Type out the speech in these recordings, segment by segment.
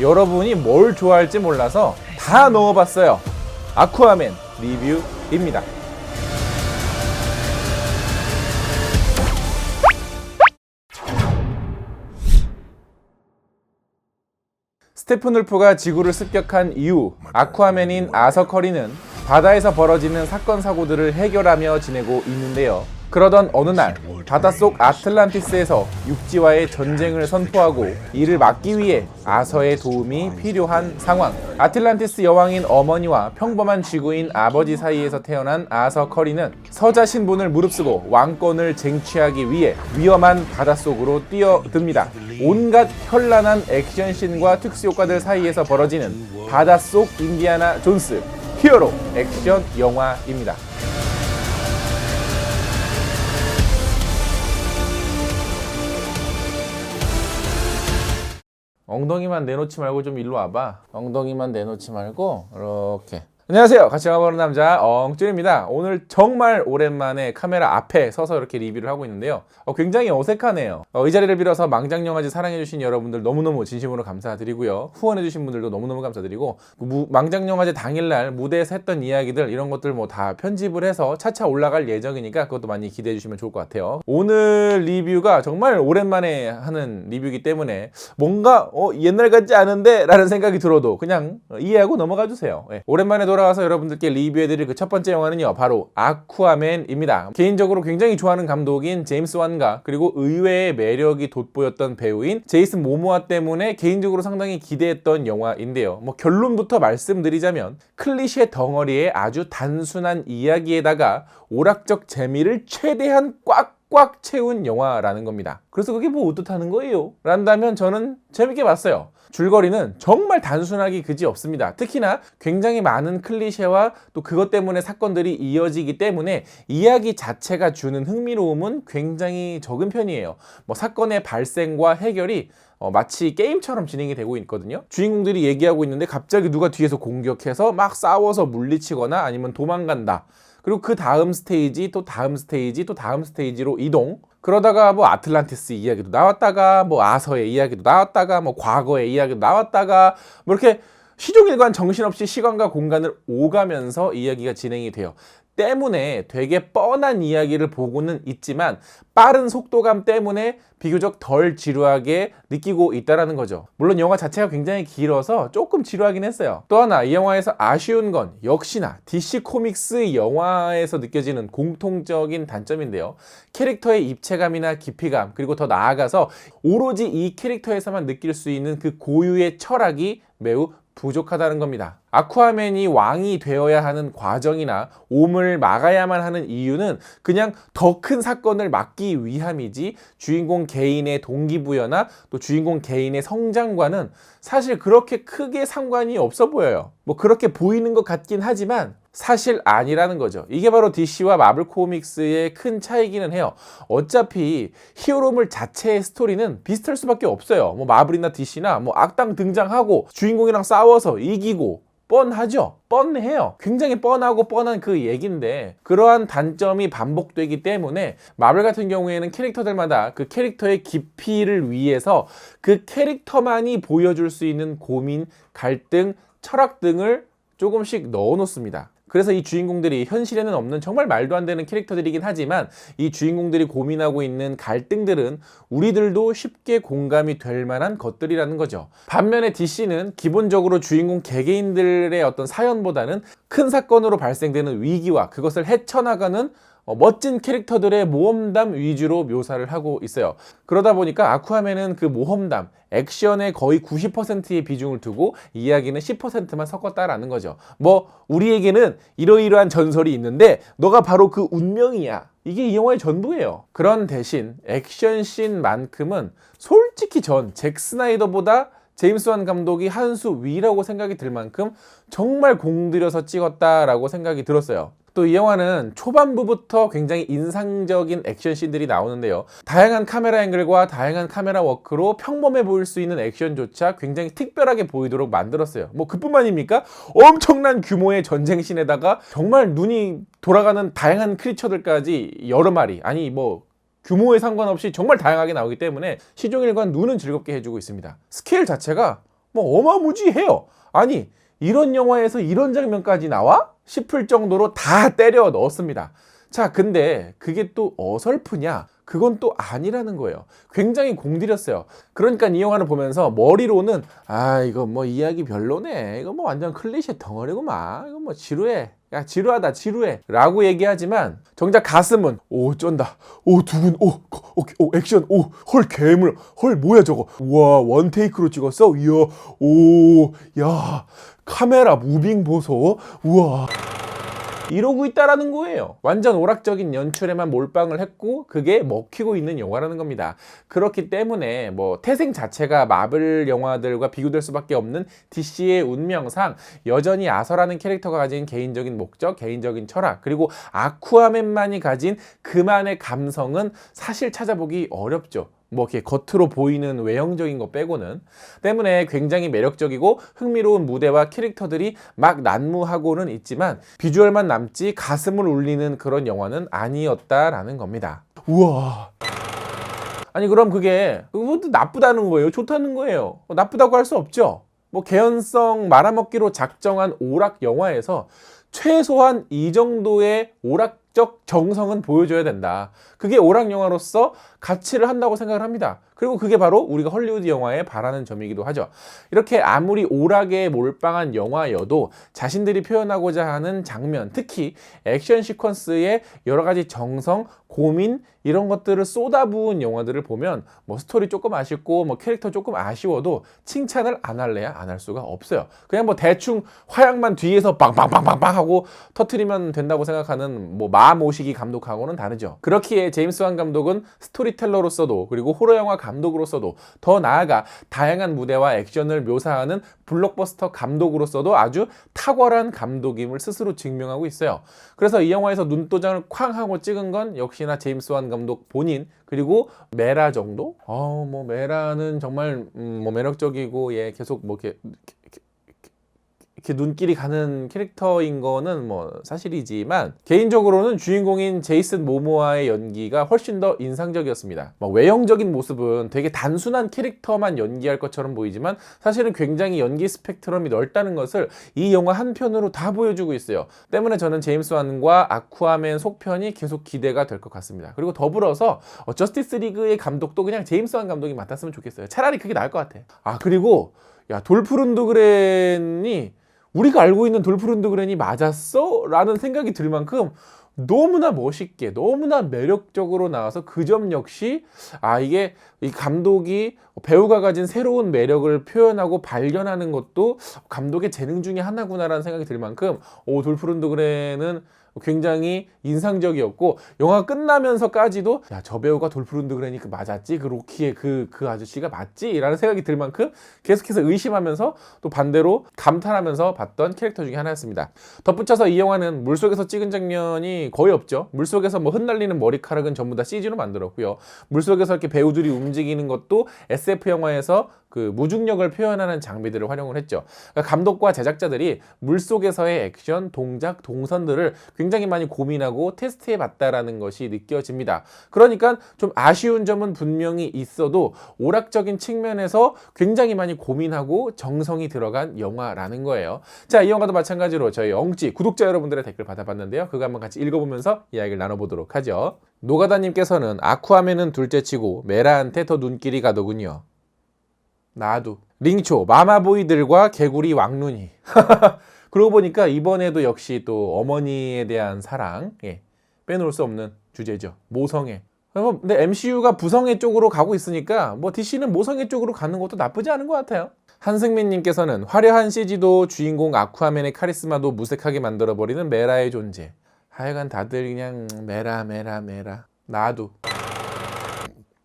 여러분이 뭘 좋아할지 몰라서 다 넣어봤어요. 아쿠아맨 리뷰입니다. 스테픈 울프가 지구를 습격한 이후 아쿠아맨인 아서 커리는 바다에서 벌어지는 사건 사고들을 해결하며 지내고 있는데요. 그러던 어느 날 바닷속 아틀란티스에서 육지와의 전쟁을 선포하고 이를 막기 위해 아서의 도움이 필요한 상황. 아틀란티스 여왕인 어머니와 평범한 쥐구인 아버지 사이에서 태어난 아서 커리는 서자 신분을 무릅쓰고 왕권을 쟁취하기 위해 위험한 바닷속으로 뛰어듭니다. 온갖 현란한 액션씬과 특수효과들 사이에서 벌어지는 바닷속 인디아나 존스 히어로 액션 영화입니다. 엉덩이만 내놓지 말고 좀 일로 와봐. 엉덩이만 내놓지 말고 이렇게. 안녕하세요. 같이 가보는 남자 엉쭈입니다. 오늘 정말 오랜만에 카메라 앞에 서서 이렇게 리뷰를 하고 있는데요. 어, 굉장히 어색하네요. 어, 이 자리를 빌어서 망장영화제 사랑해주신 여러분들 너무너무 진심으로 감사드리고요. 후원해주신 분들도 너무너무 감사드리고 무- 망장영화제 당일날 무대에서 했던 이야기들 이런 것들 뭐 다 편집을 해서 차차 올라갈 예정이니까 그것도 많이 기대해 주시면 좋을 것 같아요. 오늘 리뷰가 정말 오랜만에 하는 리뷰이기 때문에 뭔가 어, 옛날 같지 않은데 라는 생각이 들어도 그냥 이해하고 넘어가 주세요. 예. 오랜만에 돌아와서 여러분들께 리뷰해드릴 그 첫 번째 영화는요 바로 아쿠아맨입니다. 개인적으로 굉장히 좋아하는 감독인 제임스 완가 그리고 의외의 매력이 돋보였던 배우인 제이슨 모모아 때문에 개인적으로 상당히 기대했던 영화인데요. 뭐 결론부터 말씀드리자면 클리셰 덩어리의 아주 단순한 이야기에다가 오락적 재미를 최대한 꽉꽉 채운 영화라는 겁니다. 그래서 그게 뭐 어떻다는 거예요? 란다면 저는 재밌게 봤어요. 줄거리는 정말 단순하기 그지 없습니다. 특히나 굉장히 많은 클리셰와 또 그것 때문에 사건들이 이어지기 때문에 이야기 자체가 주는 흥미로움은 굉장히 적은 편이에요. 뭐 사건의 발생과 해결이 어, 마치 게임처럼 진행이 되고 있거든요. 주인공들이 얘기하고 있는데 갑자기 누가 뒤에서 공격해서 막 싸워서 물리치거나 아니면 도망간다. 그리고 그 다음 스테이지 또 다음 스테이지 또 다음 스테이지로 이동. 그러다가 뭐 아틀란티스 이야기도 나왔다가 뭐 아서의 이야기도 나왔다가 뭐 과거의 이야기도 나왔다가 뭐 이렇게 시종일관 정신없이 시간과 공간을 오가면서 이야기가 진행이 돼요. 때문에 되게 뻔한 이야기를 보고는 있지만 빠른 속도감 때문에 비교적 덜 지루하게 느끼고 있다라는 거죠. 물론 영화 자체가 굉장히 길어서 조금 지루하긴 했어요. 또 하나 이 영화에서 아쉬운 건 역시나 DC 코믹스 영화에서 느껴지는 공통적인 단점인데요. 캐릭터의 입체감이나 깊이감 그리고 더 나아가서 오로지 이 캐릭터에서만 느낄 수 있는 그 고유의 철학이 매우 부족하다는 겁니다. 아쿠아맨이 왕이 되어야 하는 과정이나 옴을 막아야만 하는 이유는 그냥 더 큰 사건을 막기 위함이지 주인공 개인의 동기부여나 또 주인공 개인의 성장과는 사실 그렇게 크게 상관이 없어 보여요. 뭐 그렇게 보이는 것 같긴 하지만 사실 아니라는 거죠. 이게 바로 DC와 마블 코믹스의 큰 차이기는 해요. 어차피 히어로물 자체의 스토리는 비슷할 수밖에 없어요. 뭐 마블이나 DC나 뭐 악당 등장하고 주인공이랑 싸워서 이기고 뻔하죠. 뻔해요. 굉장히 뻔하고 뻔한 그 얘기인데 그러한 단점이 반복되기 때문에 마블 같은 경우에는 캐릭터들마다 그 캐릭터의 깊이를 위해서 그 캐릭터만이 보여줄 수 있는 고민, 갈등, 철학 등을 조금씩 넣어 놓습니다. 그래서 이 주인공들이 현실에는 없는 정말 말도 안 되는 캐릭터들이긴 하지만 이 주인공들이 고민하고 있는 갈등들은 우리들도 쉽게 공감이 될 만한 것들이라는 거죠. 반면에 DC는 기본적으로 주인공 개개인들의 어떤 사연보다는 큰 사건으로 발생되는 위기와 그것을 헤쳐나가는 어, 멋진 캐릭터들의 모험담 위주로 묘사를 하고 있어요. 그러다 보니까 아쿠아맨은 그 모험담, 액션의 거의 90%의 비중을 두고 이야기는 10%만 섞었다라는 거죠. 뭐 우리에게는 이러이러한 전설이 있는데 너가 바로 그 운명이야. 이게 이 영화의 전부예요. 그런 대신 액션씬만큼은 솔직히 전 잭 스나이더보다 제임스 완 감독이 한 수 위라고 생각이 들 만큼 정말 공들여서 찍었다라고 생각이 들었어요. 또 이 영화는 초반부부터 굉장히 인상적인 액션 씬들이 나오는데요. 다양한 카메라 앵글과 다양한 카메라 워크로 평범해 보일 수 있는 액션조차 굉장히 특별하게 보이도록 만들었어요. 뭐 그뿐만입니까? 엄청난 규모의 전쟁 씬에다가 정말 눈이 돌아가는 다양한 크리처들까지 여러 마리, 아니 뭐 규모에 상관없이 정말 다양하게 나오기 때문에 시종일관 눈은 즐겁게 해주고 있습니다. 스케일 자체가 뭐 어마무지해요. 아니 이런 영화에서 이런 장면까지 나와? 싶을 정도로 다 때려 넣었습니다. 자, 근데 그게 또 어설프냐? 그건 또 아니라는 거예요. 굉장히 공들였어요. 그러니까 이 영화를 보면서 머리로는 아 이거 뭐 이야기 별로네. 이거 뭐 완전 클리셰 덩어리구만. 이거 뭐 지루해. 야 지루하다 지루해. 라고 얘기하지만 정작 가슴은 오 쩐다. 오 두근 오, 오, 오 액션 오 헐 괴물 헐 뭐야 저거. 우와 원 테이크로 찍었어. 이야 오 야 카메라 무빙 보소. 우와. 이러고 있다라는 거예요. 완전 오락적인 연출에만 몰빵을 했고 그게 먹히고 있는 영화라는 겁니다. 그렇기 때문에 뭐 태생 자체가 마블 영화들과 비교될 수밖에 없는 DC의 운명상 여전히 아서라는 캐릭터가 가진 개인적인 목적, 개인적인 철학 그리고 아쿠아맨만이 가진 그만의 감성은 사실 찾아보기 어렵죠. 뭐 이렇게 겉으로 보이는 외형적인 거 빼고는 때문에 굉장히 매력적이고 흥미로운 무대와 캐릭터들이 막 난무하고는 있지만 비주얼만 남지 가슴을 울리는 그런 영화는 아니었다라는 겁니다. 우와. 아니 그럼 그게 그것도 나쁘다는 거예요? 좋다는 거예요? 어, 나쁘다고 할 수 없죠. 뭐 개연성 말아먹기로 작정한 오락 영화에서 최소한 이 정도의 오락 적 정성은 보여줘야 된다. 그게 오락 영화로서 가치를 한다고 생각을 합니다. 그리고 그게 바로 우리가 헐리우드 영화에 바라는 점이기도 하죠. 이렇게 아무리 오락에 몰빵한 영화여도 자신들이 표현하고자 하는 장면, 특히 액션 시퀀스의 여러 가지 정성, 고민 이런 것들을 쏟아부은 영화들을 보면 뭐 스토리 조금 아쉽고 뭐 캐릭터 조금 아쉬워도 칭찬을 안 할래야 안 할 수가 없어요. 그냥 뭐 대충 화약만 뒤에서 빵빵빵빵빵 하고 터트리면 된다고 생각하는 뭐마 모시기 감독하고는 다르죠. 그렇기에 제임스 완 감독은 스토리텔러로서도 그리고 호러 영화 감독으로서도 더 나아가 다양한 무대와 액션을 묘사하는 블록버스터 감독으로서도 아주 탁월한 감독임을 스스로 증명하고 있어요. 그래서 이 영화에서 눈도장을 쾅 하고 찍은 건 역시나 제임스 완 감독 본인 그리고 메라 정도? 어뭐 메라는 정말 음, 뭐 매력적이고 예 계속 뭐 이렇게 이렇게 눈길이 가는 캐릭터인 거는 뭐 사실이지만 개인적으로는 주인공인 제이슨 모모아의 연기가 훨씬 더 인상적이었습니다. 막 외형적인 모습은 되게 단순한 캐릭터만 연기할 것처럼 보이지만 사실은 굉장히 연기 스펙트럼이 넓다는 것을 이 영화 한 편으로 다 보여주고 있어요. 때문에 저는 제임스 완과 아쿠아맨 속편이 계속 기대가 될 것 같습니다. 그리고 더불어서 어, 저스티스 리그의 감독도 그냥 제임스 완 감독이 맡았으면 좋겠어요. 차라리 그게 나을 것 같아. 아 그리고 야 돌프룬드그렌이 우리가 알고 있는 돌프룬드그렌이 맞았어? 라는 생각이 들 만큼 너무나 멋있게 너무나 매력적으로 나와서 그 점 역시 아 이게 이 감독이 배우가 가진 새로운 매력을 표현하고 발견하는 것도 감독의 재능 중에 하나구나라는 생각이 들 만큼 오 돌프룬드그렌은 굉장히 인상적이었고 영화 끝나면서까지도 야 저 배우가 돌프룬드그렌이 그 맞았지 그 로키의 그그 아저씨가 맞지라는 생각이 들 만큼 계속해서 의심하면서 또 반대로 감탄하면서 봤던 캐릭터 중에 하나였습니다. 덧붙여서 이 영화는 물속에서 찍은 장면이 거의 없죠. 물속에서 뭐 흩날리는 머리카락은 전부 다 CG로 만들었고요. 물속에서 이렇게 배우들이 움직이는 것도 SF 영화에서 그 무중력을 표현하는 장비들을 활용을 했죠. 그러니까 감독과 제작자들이 물속에서의 액션, 동작, 동선들을 굉장히 많이 고민하고 테스트해 봤다라는 것이 느껴집니다. 그러니까 좀 아쉬운 점은 분명히 있어도 오락적인 측면에서 굉장히 많이 고민하고 정성이 들어간 영화라는 거예요. 자, 이 영화도 마찬가지로 저희 엉찌 구독자 여러분들의 댓글 받아봤는데요. 그거 한번 같이 읽어보면서 이야기를 나눠보도록 하죠. 노가다님께서는 아쿠아맨은 둘째치고 메라한테 더 눈길이 가더군요. 나도. 링초 마마보이들과 개구리 왕눈이. 그러고 보니까 이번에도 역시 또 어머니에 대한 사랑 예, 빼놓을 수 없는 주제죠. 모성애. 뭐, 근데 MCU가 부성애 쪽으로 가고 있으니까 뭐 DC는 모성애 쪽으로 가는 것도 나쁘지 않은 것 같아요. 한승민님께서는 화려한 CG도 주인공 아쿠아맨의 카리스마도 무색하게 만들어버리는 메라의 존재. 하여간 다들 그냥 메라 메라 메라. 나도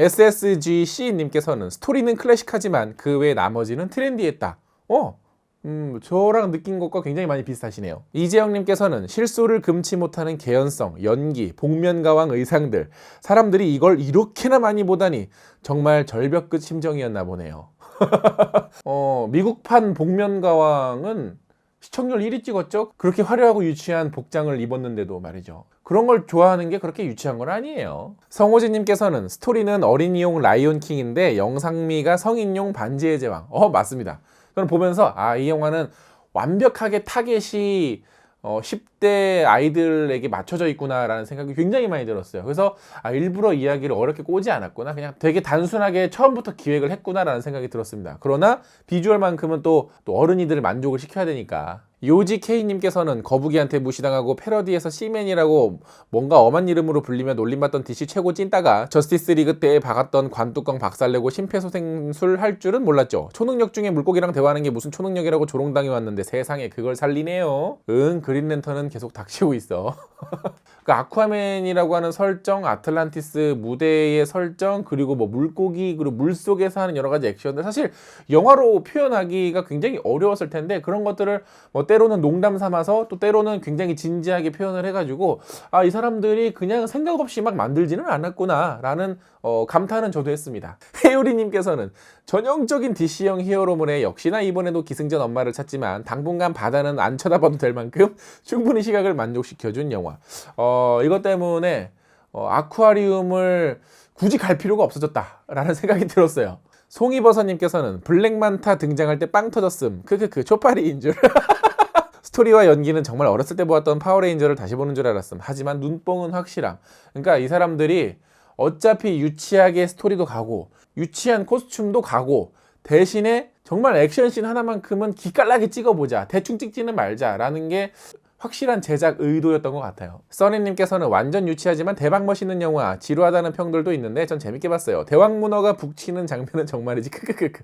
SSGC님께서는 스토리는 클래식하지만 그 외 나머지는 트렌디했다. 어, 음, 저랑 느낀 것과 굉장히 많이 비슷하시네요. 이재영님께서는 실수를 금치 못하는 개연성, 연기, 복면가왕 의상들, 사람들이 이걸 이렇게나 많이 보다니 정말 절벽 끝 심정이었나 보네요. 어, 미국판 복면가왕은 시청률 1위 찍었죠? 그렇게 화려하고 유치한 복장을 입었는데도 말이죠. 그런 걸 좋아하는 게 그렇게 유치한 건 아니에요. 성호진님께서는 스토리는 어린이용 라이온킹인데 영상미가 성인용 반지의 제왕. 어 맞습니다. 저는 보면서 아 이 영화는 완벽하게 타겟이 어, 10 대 아이들에게 맞춰져 있구나라는 생각이 굉장히 많이 들었어요. 그래서 아, 일부러 이야기를 어렵게 꼬지 않았구나. 그냥 되게 단순하게 처음부터 기획을 했구나라는 생각이 들었습니다. 그러나 비주얼만큼은 또, 또 어른이들을 만족을 시켜야 되니까. 요지 K님께서는 거북이한테 무시당하고 패러디에서 C맨이라고 뭔가 엄한 이름으로 불리며 놀림받던 DC 최고 찐따가 저스티스 리그 때에 박았던 관뚜껑 박살내고 심폐소생술 할 줄은 몰랐죠. 초능력 중에 물고기랑 대화하는 게 무슨 초능력이라고 조롱당해 왔는데 세상에 그걸 살리네요. 응, 그린랜턴은 계속 닥치고 있어. 그 아쿠아맨이라고 하는 설정, 아틀란티스 무대의 설정, 그리고 뭐 물고기, 그리고 물 속에서 하는 여러 가지 액션들 사실 영화로 표현하기가 굉장히 어려웠을 텐데 그런 것들을 뭐 때로는 농담 삼아서 또 때로는 굉장히 진지하게 표현을 해가지고 아 이 사람들이 그냥 생각 없이 막 만들지는 않았구나라는 어, 감탄은 저도 했습니다. 해요리님께서는 전형적인 DC형 히어로물에 역시나 이번에도 기승전 엄마를 찾지만 당분간 바다는 안 쳐다봐도 될 만큼 충분히 시각을 만족시켜준 영화. 어, 이것 때문에 어, 아쿠아리움을 굳이 갈 필요가 없어졌다라는 생각이 들었어요. 송이버섯님께서는 블랙만타 등장할 때 빵 터졌음. 크크크 초파리인 줄. 스토리와 연기는 정말 어렸을 때 보았던 파워레인저를 다시 보는 줄 알았음. 하지만 눈뽕은 확실함. 그러니까 이 사람들이 어차피 유치하게 스토리도 가고 유치한 코스튬도 가고 대신에 정말 액션씬 하나만큼은 기깔나게 찍어보자. 대충 찍지는 말자라는 게 확실한 제작 의도였던 것 같아요. 써니님께서는 완전 유치하지만 대박 멋있는 영화, 지루하다는 평들도 있는데 전 재밌게 봤어요. 대왕 문어가 북치는 장면은 정말이지 크크크크.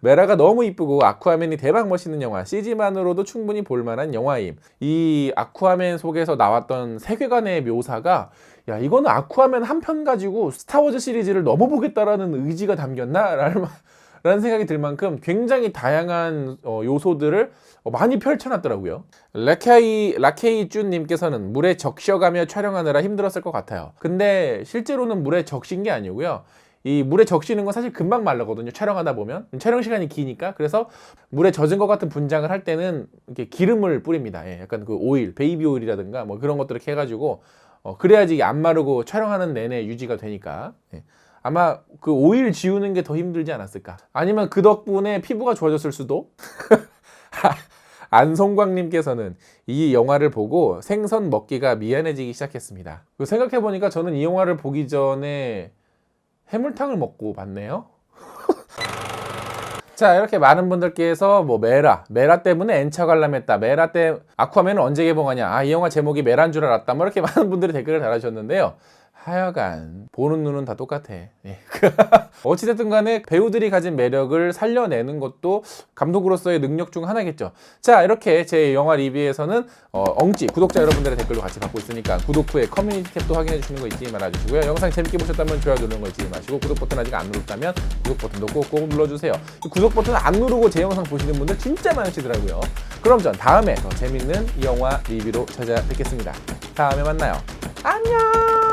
메라가 너무 이쁘고 아쿠아맨이 대박 멋있는 영화, CG만으로도 충분히 볼만한 영화임. 이 아쿠아맨 속에서 나왔던 세계관의 묘사가 야 이거는 아쿠아맨 한 편 가지고 스타워즈 시리즈를 너무 보겠다라는 의지가 담겼나? 라는 라는 생각이 들 만큼 굉장히 다양한 어, 요소들을 어, 많이 펼쳐놨더라고요. 라케이 라케이 쭌님께서는 물에 적셔가며 촬영하느라 힘들었을 것 같아요. 근데 실제로는 물에 적신 게 아니고요. 이 물에 적시는 건 사실 금방 말르거든요. 촬영하다 보면 촬영 시간이 기니까 그래서 물에 젖은 것 같은 분장을 할 때는 이렇게 기름을 뿌립니다. 예, 약간 그 오일, 베이비 오일이라든가 뭐 그런 것들을 이렇게 해가지고 어, 그래야지 안 마르고 촬영하는 내내 유지가 되니까. 예. 아마 그 오일 지우는 게 더 힘들지 않았을까? 아니면 그 덕분에 피부가 좋아졌을 수도? 안성광님께서는 이 영화를 보고 생선 먹기가 미안해지기 시작했습니다. 생각해보니까 저는 이 영화를 보기 전에 해물탕을 먹고 봤네요. 자 이렇게 많은 분들께서 뭐 메라 메라 때문에 엔차 관람했다 메라 때 아쿠아맨은 언제 개봉하냐 아 이 영화 제목이 메라인 줄 알았다 뭐 이렇게 많은 분들이 댓글을 달아주셨는데요 하여간 보는 눈은 다 똑같아. 예. 어찌됐든 간에 배우들이 가진 매력을 살려내는 것도 감독으로서의 능력 중 하나겠죠. 자 이렇게 제 영화 리뷰에서는 어, 엉찌 구독자 여러분들의 댓글도 같이 받고 있으니까 구독 후에 커뮤니티 탭도 확인해 주시는 거 잊지 말아주시고요. 영상 재밌게 보셨다면 좋아요 누르는 거 잊지 마시고 구독 버튼 아직 안 눌렀다면 구독 버튼도 꼭꼭 눌러주세요. 구독 버튼 안 누르고 제 영상 보시는 분들 진짜 많으시더라고요. 그럼 전 다음에 더 재밌는 영화 리뷰로 찾아뵙겠습니다. 다음에 만나요. 안녕.